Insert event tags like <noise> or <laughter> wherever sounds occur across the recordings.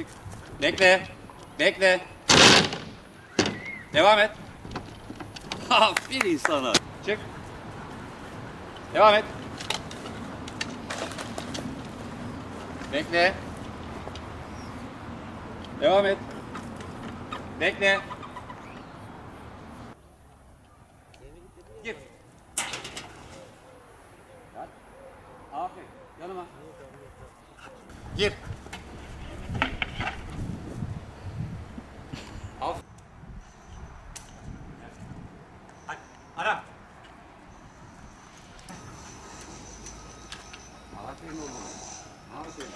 Çık. Bekle. Bekle. Devam et. <laughs> Aferin sana. Çık. Devam et. Bekle. Devam et. Bekle. Gir. Aferin. Yanıma. Gir. Aferin. Hadi. Ara. Aferin oğlum. Aferin.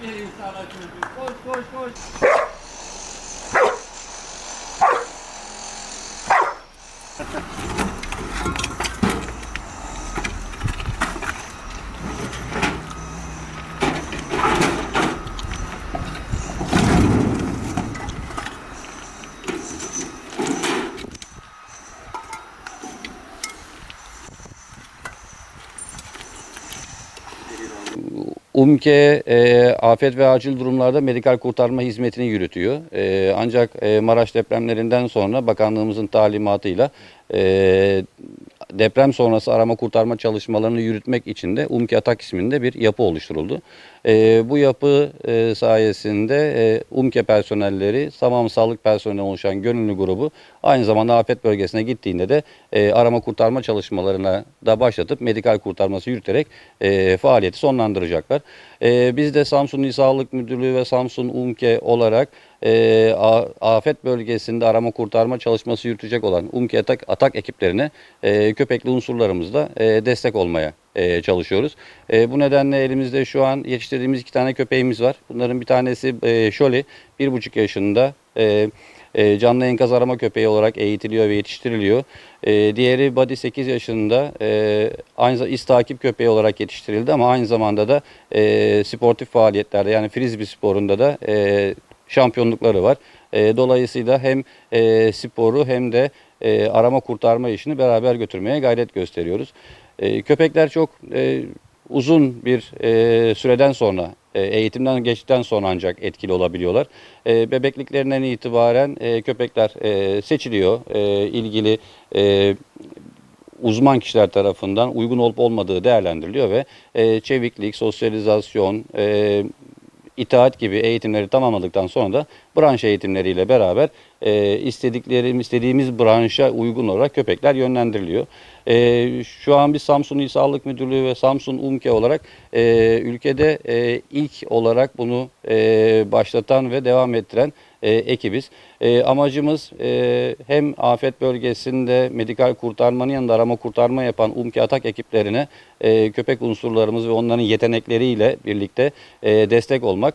Aferin sana çocuk. Koş koş koş. UMKE e, afet ve acil durumlarda medikal kurtarma hizmetini yürütüyor. E, ancak e, Maraş depremlerinden sonra bakanlığımızın talimatıyla e, deprem sonrası arama kurtarma çalışmalarını yürütmek için de UMKE Atak isminde bir yapı oluşturuldu. E, bu yapı e, sayesinde e, UMKE personelleri, tamam sağlık personeli oluşan gönüllü grubu aynı zamanda afet bölgesine gittiğinde de e, arama kurtarma çalışmalarına da başlatıp medikal kurtarması yürüterek e, faaliyeti sonlandıracaklar. E, biz de Samsun İl Sağlık Müdürlüğü ve Samsun UMKE olarak e, afet bölgesinde arama kurtarma çalışması yürütecek olan UMKE atak, atak ekiplerine e, köpekli unsurlarımızla e, destek olmaya e, çalışıyoruz. E, bu nedenle elimizde şu an yetiştirdiğimiz iki tane köpeğimiz var. Bunların bir tanesi e, Şoli, bir buçuk yaşında. E, e, canlı enkaz arama köpeği olarak eğitiliyor ve yetiştiriliyor. E, diğeri Buddy 8 yaşında e, aynı iz takip köpeği olarak yetiştirildi ama aynı zamanda da e, sportif faaliyetlerde yani frisbee sporunda da e, şampiyonlukları var. Dolayısıyla hem sporu hem de arama kurtarma işini beraber götürmeye gayret gösteriyoruz. Köpekler çok uzun bir süreden sonra eğitimden geçtikten sonra ancak etkili olabiliyorlar. E, bebekliklerinden itibaren e, köpekler e, seçiliyor. E, ilgili e, uzman kişiler tarafından uygun olup olmadığı değerlendiriliyor ve e, çeviklik, sosyalizasyon, e, itaat gibi eğitimleri tamamladıktan sonra da branş eğitimleriyle beraber e, istediklerim istediğimiz branşa uygun olarak köpekler yönlendiriliyor. E, şu an biz Samsun İl Sağlık Müdürlüğü ve Samsun UMKE olarak e, ülkede e, ilk olarak bunu e, başlatan ve devam ettiren e, ekibiz. E, amacımız e, hem afet bölgesinde medikal kurtarmanın yanında arama kurtarma yapan UMKE atak ekiplerine e, köpek unsurlarımız ve onların yetenekleriyle birlikte e, destek olmak.